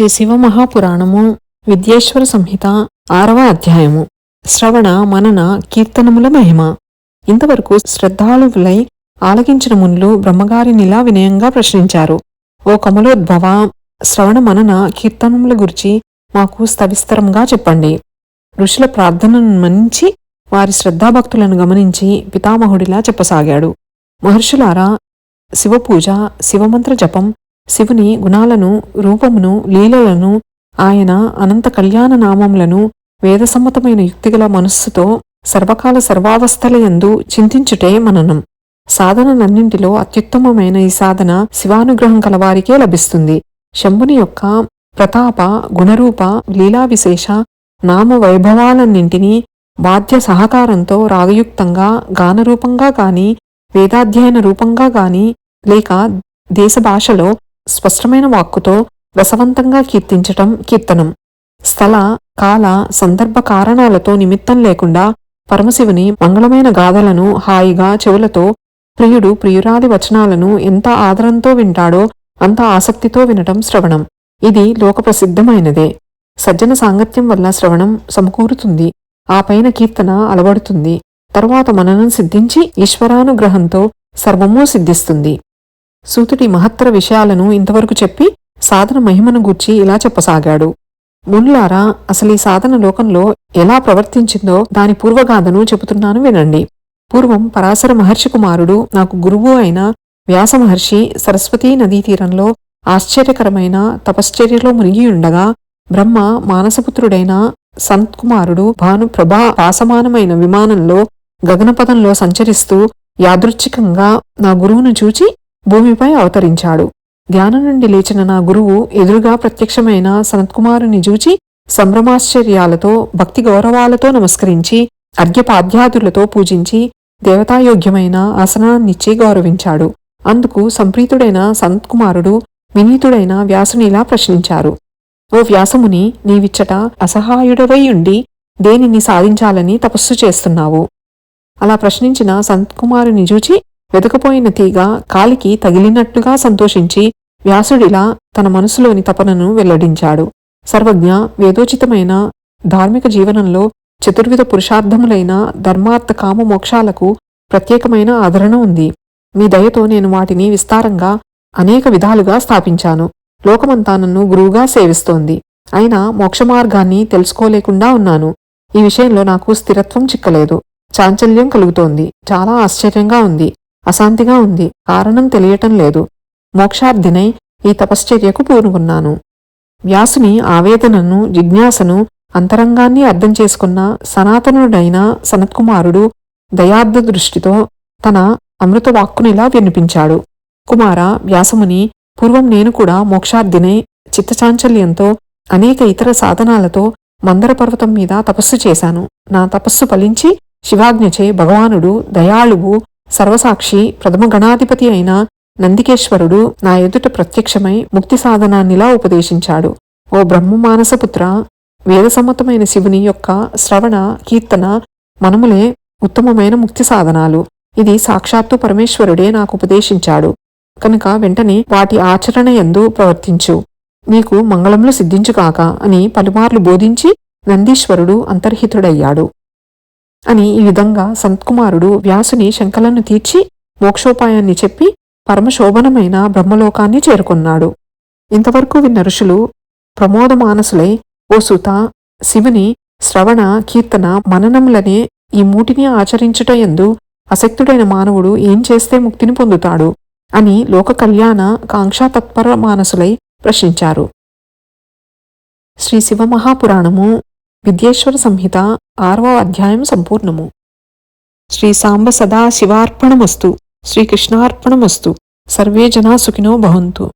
శ్రీ శివమహాపురాణము విద్యేశ్వర సంహిత ఆరవ అధ్యాయము. శ్రవణ మనన కీర్తనముల మహిమ. ఇంతవరకు శ్రద్ధాళువులై ఆలకించిన మునులు బ్రహ్మగారినిలా వినయంగా ప్రశ్నించారు. ఓ కమలోద్భవ శ్రవణ మనన కీర్తనముల గురించి మాకు స్తవిస్తరంగా చెప్పండి. ఋషుల ప్రార్థనను మన్నించి వారి శ్రద్ధాభక్తులను గమనించి పితామహుడిలా చెప్పసాగాడు. మహర్షులారా శివపూజ శివమంత్ర జపం శివుని గుణాలను రూపమును లీలలను ఆయన అనంత కళ్యాణ నామములను వేదసమ్మతమైన యుక్తిగల మనస్సుతో సర్వకాల సర్వావస్థలయందు చింతించుటే మననం. సాధనలన్నింటిలో అత్యుత్తమమైన ఈ సాధన శివానుగ్రహం కలవారికే లభిస్తుంది. శంభుని యొక్క ప్రతాప గుణరూప లీలావిశేష నామ వైభవాలన్నింటినీ వాద్య సహకారంతో రాగయుక్తంగా గానరూపంగా గాని వేదాధ్యయన రూపంగా గాని లేక దేశ భాషలో స్పష్టమైన వాక్కుతో రసవంతంగా కీర్తించటం కీర్తనం. స్థల కాల సందర్భ కారణాలతో నిమిత్తం లేకుండా పరమశివుని మంగళమైన గాథలను హాయిగా చెవులతో ప్రియుడు ప్రియురాది వచనాలను ఎంత ఆదరంతో వింటాడో అంత ఆసక్తితో వినటం శ్రవణం. ఇది లోకప్రసిద్ధమైనదే. సజ్జన సాంగత్యం వల్ల శ్రవణం సమకూరుతుంది. ఆ పైన కీర్తన అలవడుతుంది. తరువాత మననం సిద్ధించి ఈశ్వరానుగ్రహంతో సర్వమూ సిద్ధిస్తుంది. సూతుడి మహత్తర విషయాలను ఇంతవరకు చెప్పి సాధన మహిమను గూర్చి ఇలా చెప్పసాగాడు. మునులారా అసలు ఈ సాధన లోకంలో ఎలా ప్రవర్తించిందో దాని పూర్వగాథను చెబుతున్నాను వినండి. పూర్వం పరాశర మహర్షి కుమారుడు నాకు గురువు అయిన వ్యాస మహర్షి సరస్వతీ నదీ తీరంలో ఆశ్చర్యకరమైన తపశ్చర్యలో మునిగి ఉండగా బ్రహ్మ మానసపుత్రుడైన సంత్కుమారుడు భాను ప్రభా పాసమానమైన విమానంలో గగనపదంలో సంచరిస్తూ యాదృచ్ఛికంగా నా గురువును చూచి భూమిపై అవతరించాడు. ధ్యానం నుండి లేచిన నా గురువు ఎదురుగా ప్రత్యక్షమైన సనత్కుమారుని చూచి సంభ్రమాశ్చర్యాలతో భక్తి గౌరవాలతో నమస్కరించి అర్ఘ్యపాద్యాదులతో పూజించి దేవతాయోగ్యమైన ఆసనాన్నిచ్చి గౌరవించాడు. అందుకు సంప్రీతుడైన సంత్కుమారుడు వినీతుడైన వ్యాసునిలా ప్రశ్నించారు. ఓ వ్యాసముని నీవిచ్చట అసహాయుడవై ఉండి దేనిని సాధించాలని తపస్సు చేస్తున్నావు అలా ప్రశ్నించిన సంత్కుమారుని చూచి వెతకపోయిన తీగ కాలికి తగిలినట్టుగా సంతోషించి వ్యాసుడిలా తన మనసులోని తపనను వెల్లడించాడు. సర్వజ్ఞ వేదోచితమైన ధార్మిక జీవనంలో చతుర్విధ పురుషార్థములైన ధర్మార్థ కామ మోక్షాలకు ప్రత్యేకమైన ఆదరణ ఉంది. మీ దయతో నేను వాటిని విస్తారంగా అనేక విధాలుగా స్థాపించాను. లోకమంతా నన్ను గురువుగా సేవిస్తోంది. అయినా మోక్షమార్గాన్ని తెలుసుకోలేకుండా ఉన్నాను. ఈ విషయంలో నాకు స్థిరత్వం చిక్కలేదు. చాంచల్యం కలుగుతోంది. చాలా ఆశ్చర్యంగా ఉంది. అశాంతిగా ఉంది. కారణం తెలియటం లేదు. మోక్షార్థినై ఈ తపశ్చర్యకు పూనుకున్నాను. వ్యాసుని ఆవేదనను జిజ్ఞాసను అంతరంగాన్ని అర్థం చేసుకున్న సనాతనుడైన సనత్కుమారుడు దయార్థ దృష్టితో తన అమృత వాక్కునిలా వినిపించాడు. కుమార వ్యాసముని పూర్వం నేను కూడా మోక్షార్థినై చిత్తచాంచల్యంతో అనేక ఇతర సాధనాలతో మందర పర్వతం మీద తపస్సు చేశాను. నా తపస్సు ఫలించి శివాజ్ఞచే భగవానుడు దయాళువు సర్వసాక్షి ప్రథమ గణాధిపతి అయిన నందికేశ్వరుడు నా ఎదుట ప్రత్యక్షమై ముక్తి సాధనాన్నిలా ఉపదేశించాడు. ఓ బ్రహ్మమానసపుత్ర వేదసమ్మతమైన శివుని యొక్క శ్రవణ కీర్తన మనములే ఉత్తమమైన ముక్తి సాధనాలు. ఇది సాక్షాత్తు పరమేశ్వరుడే నాకు ఉపదేశించాడు. కనుక వెంటనే వాటి ఆచరణ ఎందు ప్రవర్తించు. నీకు మంగళములు సిద్ధించుకాక అని పలుమార్లు బోధించి నందీశ్వరుడు అంతర్హితుడయ్యాడు. అని ఈ విధంగా సంత్కుమారుడు వ్యాసుని శంకలను తీర్చి మోక్షోపాయాన్ని చెప్పి పరమశోభనమైన బ్రహ్మలోకాన్ని చేరుకున్నాడు. ఇంతవరకు విన్న ఋషులు ప్రమోదమానసులై ఓ సుత శివుని శ్రవణ కీర్తన మననములనే ఈ మూటిని ఆచరించుట ఎందు అసక్తుడైన మానవుడు ఏం చేస్తే ముక్తిని పొందుతాడు? అని లోక కళ్యాణ కాంక్షాతత్పర మానసులై ప్రశ్నించారు. శ్రీ శివమహాపురాణము విద్యేశ్వర సంహిత ఆరవ అధ్యాయం సంపూర్ణము. శ్రీ సాంబ సదా శివార్పణమస్తు శ్రీకృష్ణార్పణమస్తు సర్వే జనా సుఖినో భవంతు.